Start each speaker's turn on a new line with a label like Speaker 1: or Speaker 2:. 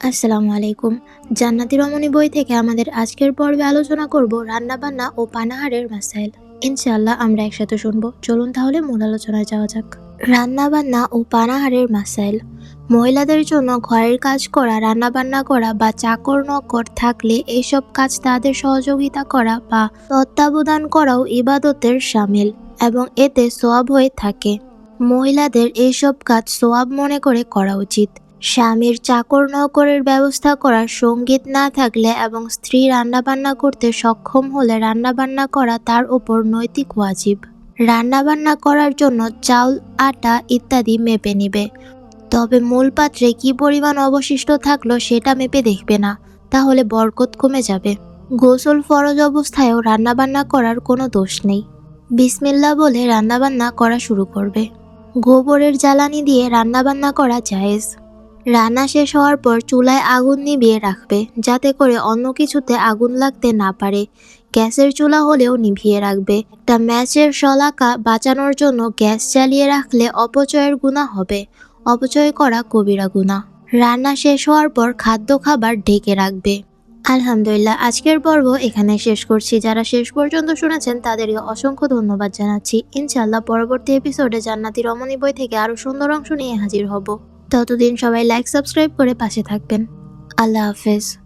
Speaker 1: আসসালামু আলাইকুম। জান্নাতি রমণী বই থেকে আমাদের আজকের পর্বে আলোচনা করব রান্নাবান্না ও পানাহারের মাসাইল। ইনশাল্লাহ আমরা একসাথে শুনব। চলুন তাহলে মূল আলোচনায় যাওয়া যাক। রান্নাবান্না ও পানাহারের মাসাইল। মহিলাদের জন্য ঘরের কাজ করা, রান্নাবান্না করা বা চাকর নকর থাকলে এইসব কাজ তাদের সহযোগিতা করা বা তত্ত্বাবধান করাও ইবাদতের সামিল এবং এতে সোয়াব হয়ে থাকে। মহিলাদের এইসব কাজ সোয়াব মনে করে করা উচিত। স্বামীর চাকর নকরের ব্যবস্থা করার সংগীত না থাকলে এবং স্ত্রী রান্নাবান্না করতে সক্ষম হলে রান্নাবান্না করা তার ওপর নৈতিক ওয়াজিব। রান্নাবান্না করার জন্য চাউল, আটা ইত্যাদি মেপে নিবে। তবে মূল পাত্রে কি পরিমাণ অবশিষ্ট থাকল সেটা মেপে দেখবে না, তাহলে বরকত কমে যাবে। গোসল ফরজ অবস্থায়ও রান্নাবান্না করার কোনো দোষ নেই। বিসমিল্লা বলে রান্নাবান্না করা শুরু করবে। গোবরের জ্বালানি দিয়ে রান্নাবান্না করা জায়েজ। রান্না শেষ হওয়ার পর চুলায় আগুন নিভিয়ে রাখবে, যাতে করে অন্য কিছুতে আগুন লাগতে না পারে। গ্যাসের চুলা হলেও নিভিয়ে রাখবে। একটা ম্যাচের শলাকা বাঁচানোর জন্য গ্যাস চালিয়ে রাখলে অপচয়ের গুণা হবে। অপচয় করা কবিরা গুণা। রান্না শেষ হওয়ার পর খাদ্য খাবার ঢেকে রাখবে। আলহামদুলিল্লাহ, আজকের পর্ব এখানে শেষ করছি। যারা শেষ পর্যন্ত শুনেছেন, তাদেরকে অসংখ্য ধন্যবাদ জানাচ্ছি। ইনশাল্লাহ পরবর্তী এপিসোডে জান্নাতি রমণী বই থেকে আরও সুন্দর অংশ নিয়ে হাজির হব। ততদিন সবাই লাইক সাবস্ক্রাইব করে পাশে থাকবেন। আল্লাহ হাফেজ।